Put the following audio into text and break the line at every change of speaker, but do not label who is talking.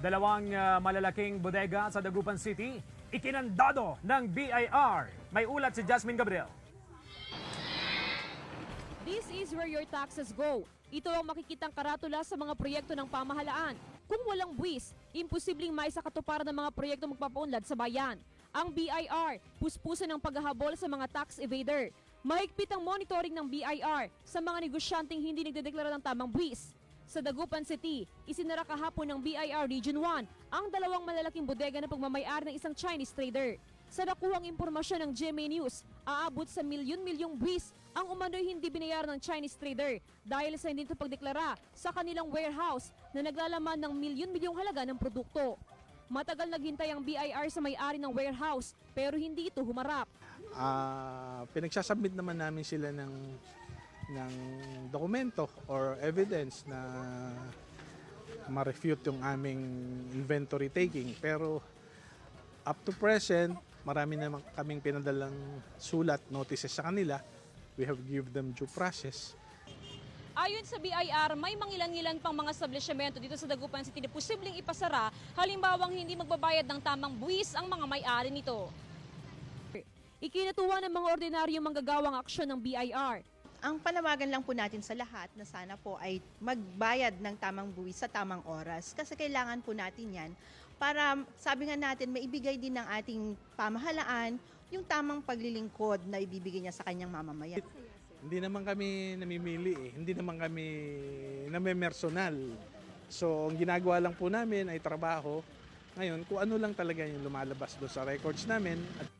Dalawang ah, malalaking bodega sa Dagupan City, ikinandado ng BIR. May ulat si Jasmine Gabriel.
This is where your taxes go. Ito ang makikitang karatula sa mga proyekto ng pamahalaan. Kung walang buwis, imposibleng maisakatuparan ng mga proyekto magpapaunlad sa bayan. Ang BIR, puspusan ng paghahabol sa mga tax evader. Mahigpit ang monitoring ng BIR sa mga negosyanteng hindi nagdedeklara ng tamang buwis. Sa Dagupan City, isinara kahapon ng BIR Region 1 ang dalawang malalaking bodega na pagmamayari ng isang Chinese trader. Sa nakuhang impormasyon ng GMA News, aabot sa milyon-milyong buwis ang umano'y hindi binayaran ng Chinese trader dahil sa hindi ito pagdeklara sa kanilang warehouse na naglalaman ng milyon-milyong halaga ng produkto. Matagal naghintay ang BIR sa may-ari ng warehouse pero hindi ito humarap.
ah pinagsasubmit naman namin sila ng ng dokumento or evidence na ma-refute yung aming inventory taking pero up to present marami naman kaming pinadalang sulat notices sa kanila we have give them due process
Ayon sa BIR, may mangilan-ngilan pang mga establishmento dito sa Dagupan City na posibleng ipasara halimbawang hindi magbabayad ng tamang buwis ang mga may-ari nito. Ikinatuwa ng mga ordinaryong manggagawang aksyon ng BIR.
Ang panawagan lang po natin sa lahat na sana po ay magbayad ng tamang buwis sa tamang oras kasi kailangan po natin yan para sabi nga natin maibigay din ng ating pamahalaan yung tamang paglilingkod na ibibigay niya sa kanyang mamamayan.
hindi naman kami namimili eh. Hindi naman kami namemersonal. So, ang ginagawa lang po namin ay trabaho. Ngayon, kung ano lang talaga yung lumalabas doon sa records namin at